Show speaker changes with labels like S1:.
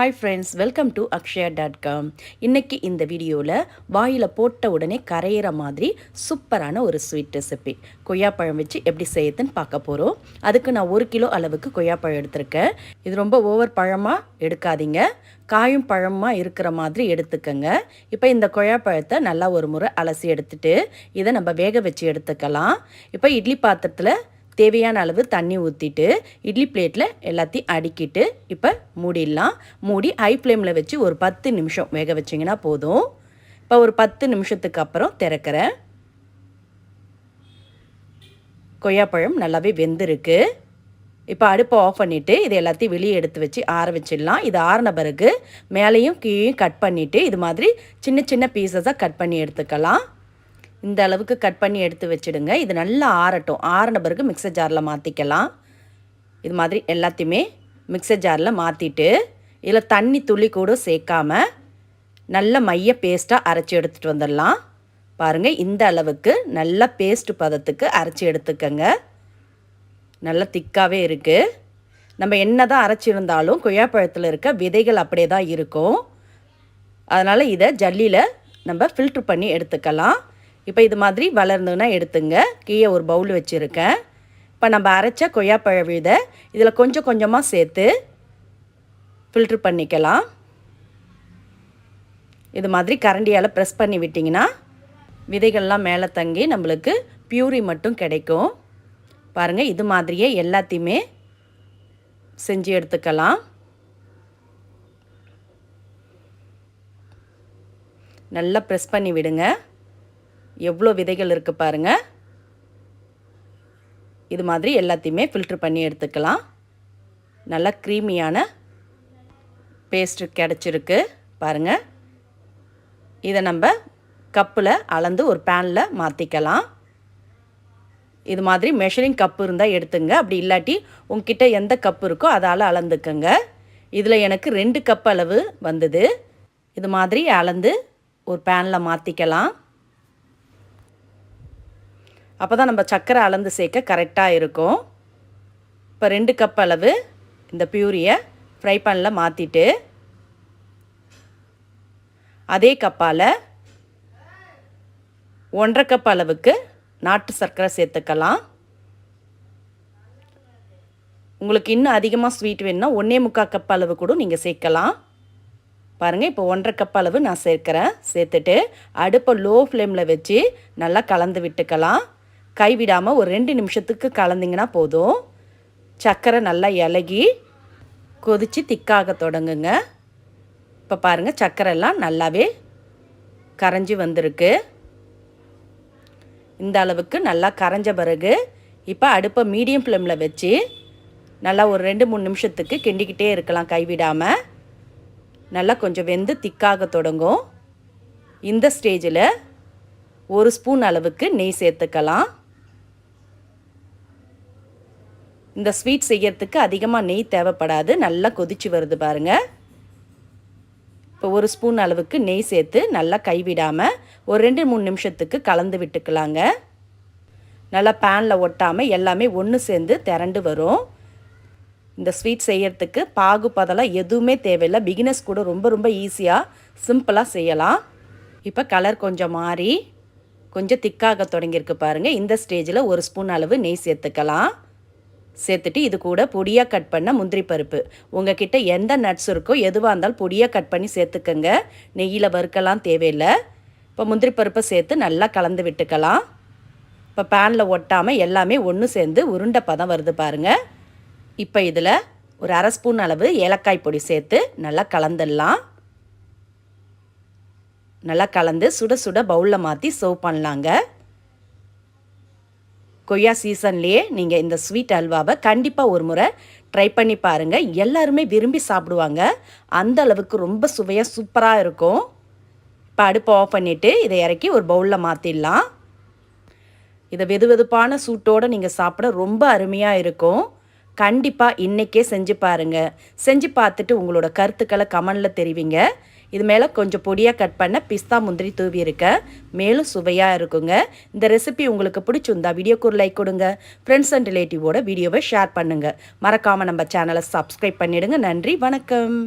S1: Hi friends welcome to Akshaya dot com இன்றைக்கி இந்த வீடியோவில் வாயில் போட்ட உடனே கரையிற மாதிரி சூப்பரான ஒரு ஸ்வீட் ரெசிபி கொய்யாப்பழம் வச்சு எப்படி செய்யுதுன்னு பார்க்க போகிறோம் அதுக்கு நான் ஒரு கிலோ அளவுக்கு கொய்யாப்பழம் எடுத்திருக்கேன். இது ரொம்ப ஓவர் பழமாக எடுக்காதீங்க. காயும் பழமாக இருக்கிற மாதிரி எடுத்துக்கங்க. இப்போ இந்த கொய்யாப்பழத்தை நல்லா ஒரு முறை அலசி எடுத்துட்டு இதை நம்ம வேக வச்சு எடுத்துக்கலாம். இப்போ இட்லி பாத்திரத்தில் தேவையான அளவு தண்ணி ஊற்றிட்டு இட்லி பிளேட்டில் எல்லாத்தையும் அடுக்கிட்டு இப்போ மூடிடலாம். மூடி ஹை ஃப்ளேமில் வச்சு ஒரு பத்து நிமிஷம் வேக வச்சிங்கன்னா போதும். இப்போ ஒரு பத்து நிமிஷத்துக்கு அப்புறம் திறக்கிறேன் கொய்யாப்பழம் நல்லாவே வெந்திருக்கு. இப்போ அடுப்பை ஆஃப் பண்ணிவிட்டு இது எல்லாத்தையும் வெளியே எடுத்து வச்சு ஆற வச்சிடலாம். இது ஆறின பிறகு மேலேயும் கீழே கட் பண்ணிவிட்டு இது மாதிரி சின்ன சின்ன பீசஸாக கட் பண்ணி எடுத்துக்கலாம். இந்த அளவுக்கு கட் பண்ணி எடுத்து வச்சுடுங்க. இது நல்லா ஆறட்டும். ஆறின பிறகு மிக்சர் ஜாரில் மாற்றிக்கலாம் இது மாதிரி எல்லாத்தையுமே மிக்சர் ஜாரில் மாற்றிட்டு இதில் தண்ணி துளி கூட சேர்க்காம நல்ல மைய பேஸ்ட்டாக அரைச்சி எடுத்துகிட்டு வந்துடலாம். பாருங்கள் இந்த அளவுக்கு நல்ல பேஸ்ட் பதத்துக்கு அரைச்சி எடுத்துக்கங்க. நல்லா திக்காகவே இருக்குது நம்ம என்ன தான் அரைச்சிருந்தாலும் கொய்யாப்பழத்தில் இருக்க விதைகள் அப்படியே தான் இருக்கும். அதனால் இதை ஜல்லியில் நம்ம ஃபில்ட்ரு பண்ணி எடுத்துக்கலாம். இப்போ இது மாதிரி வளர்ந்துன்னா எடுத்துங்க. கீழே ஒரு பவுல் வச்சுருக்கேன். இப்போ நம்ம அரைச்ச கொய்யாப்பழ விதை இதில் கொஞ்சம் கொஞ்சமாக சேர்த்து ஃபில்ட்ரு பண்ணிக்கலாம். இது மாதிரி கரண்டியால் ப்ரெஸ் பண்ணி விட்டிங்கன்னா விதைகள்லாம் மேலே தங்கி நம்மளுக்கு பியூரி மட்டும் கிடைக்கும். பாருங்கள் இது மாதிரியே எல்லாத்தையுமே செஞ்சு எடுத்துக்கலாம். நல்லா ப்ரெஸ் பண்ணி விடுங்க. எவ்வளோ விதைகள் இருக்குது பாருங்கள் இது மாதிரி எல்லாத்தையுமே ஃபில்ட்ரு பண்ணி எடுத்துக்கலாம். நல்லா க்ரீமியான பேஸ்ட்டு கிடச்சிருக்கு பாருங்கள் இதை நம்ம கப்பில் அளந்து ஒரு பேனில் மாற்றிக்கலாம் இது மாதிரி மெஷரிங் கப்பு இருந்தால் எடுத்துங்க. அப்படி இல்லாட்டி உங்ககிட்ட எந்த கப்பு இருக்கோ அதால் அளந்துக்கங்க. இதில் எனக்கு ரெண்டு கப் அளவு வந்தது. இது மாதிரி அளந்து ஒரு பேனில் மாற்றிக்கலாம் அப்போ தான் நம்ம சர்க்கரை அளந்து சேர்க்க கரெக்டாக இருக்கும். இப்போ ரெண்டு கப் அளவு இந்த பியூரியை ஃப்ரை பேனில் மாற்றிட்டு அதே கப்பால் ஒன்றரை கப் அளவுக்கு நாட்டு சர்க்கரை சேர்த்துக்கலாம். உங்களுக்கு இன்னும் அதிகமாக ஸ்வீட் வேணும்னா ஒன்றே முக்கால் கப் அளவு கூட நீங்கள் சேர்க்கலாம். பாருங்கள் இப்போ ஒன்றரை கப் அளவு நான் சேர்க்குறேன். சேர்த்துட்டு அடுப்பை லோ ஃப்ளேமில் வச்சு நல்லா கலந்து விட்டுக்கலாம். கைவிடாமல் ஒரு ரெண்டு நிமிஷத்துக்கு கலந்திங்கன்னா போதும். சர்க்கரை நல்லா இலகி கொதித்து திக்காக தொடங்குங்க. இப்போ பாருங்கள் சர்க்கரைலாம் நல்லாவே கரைஞ்சி வந்திருக்கு. இந்த அளவுக்கு நல்லா கரைஞ்ச பிறகு இப்போ அடுப்பை மீடியம் ஃப்ளேமில் வச்சு நல்லா ஒரு ரெண்டு மூணு நிமிஷத்துக்கு கிண்டிக்கிட்டே இருக்கலாம் கைவிடாமல் நல்லா கொஞ்சம் வெந்து திக்காக தொடங்கும். இந்த ஸ்டேஜில் ஒரு ஸ்பூன் அளவுக்கு நெய் சேர்த்துக்கலாம். இந்த ஸ்வீட் செய்யறதுக்கு அதிகமாக நெய் தேவைப்படாது. நல்லா கொதிச்சு வருது பாருங்கள் இப்போ ஒரு ஸ்பூன் அளவுக்கு நெய் சேர்த்து நல்லா கைவிடாமல் ஒரு ரெண்டு மூணு நிமிஷத்துக்கு கலந்து விட்டுக்கலாங்க. நல்லா பேனில் ஒட்டாமல் எல்லாமே ஒன்று சேர்ந்து திரண்டு வரும். இந்த ஸ்வீட் செய்யறதுக்கு பாகு பதெல்லாம் எதுவுமே தேவையில்லை. பிகினர்ஸ் கூட ரொம்ப ரொம்ப ஈஸியாக சிம்பிளாக செய்யலாம். இப்போ கலர் கொஞ்சம் மாறி கொஞ்சம் திக்காக தொடங்கியிருக்கு பாருங்கள் இந்த ஸ்டேஜில் ஒரு ஸ்பூன் அளவு நெய் சேர்த்துக்கலாம். சேர்த்துட்டு இது கூட பொடியாக கட் பண்ண முந்திரி பருப்பு. உங்ககிட்ட எந்த நட்ஸ் இருக்கோ எதுவாக இருந்தாலும் பொடியாக கட் பண்ணி சேர்த்துக்கங்க. நெய்யில் வறுக்கலாம் தேவையில்லை. இப்போ முந்திரி பருப்பை சேர்த்து நல்லா கலந்து விட்டுக்கலாம். இப்போ பேனில் ஒட்டாமல் எல்லாமே ஒன்று சேர்ந்து உருண்டை பதம் வருது பாருங்கள் இப்போ இதில் ஒரு அரை ஸ்பூன் அளவு ஏலக்காய் பொடி சேர்த்து நல்லா கலந்துடலாம். நல்லா கலந்து சுட சுட பவுலில் மாற்றி சர்வ் பண்ணலாங்க. கொய்யா சீசன்லேயே நீங்கள் இந்த ஸ்வீட் அல்வாவை கண்டிப்பாக ஒரு முறை ட்ரை பண்ணி பாருங்கள் எல்லாருமே விரும்பி சாப்பிடுவாங்க. அந்த அளவுக்கு ரொம்ப சுவையாக சூப்பராக இருக்கும். இப்போ அடுப்பை ஆஃப் பண்ணிவிட்டு இதை இறக்கி ஒரு பவுலில் மாற்றிடலாம் இதை வெது வெதுப்பான சூட்டோடு நீங்கள் சாப்பிட ரொம்ப அருமையாக இருக்கும். கண்டிப்பாக இன்றைக்கே செஞ்சு பாருங்கள் செஞ்சு பார்த்துட்டு உங்களோட கருத்துக்களை கமெண்டில் தெரிவிங்க. இது மேலே கொஞ்சம் பொடியாக கட் பண்ண பிஸ்தா முந்திரி தூவி இருக்க. மேலும் சுவையாக இருக்குங்க. இந்த ரெசிபி உங்களுக்கு பிடிச்சிருந்தா வீடியோக்கு ஒரு லைக் கொடுங்க. ஃப்ரெண்ட்ஸ் அண்ட் ரிலேட்டிவோட வீடியோவை ஷேர் பண்ணுங்கள் மறக்காமல் நம்ம சேனலை சப்ஸ்கிரைப் பண்ணிவிடுங்க நன்றி வணக்கம்.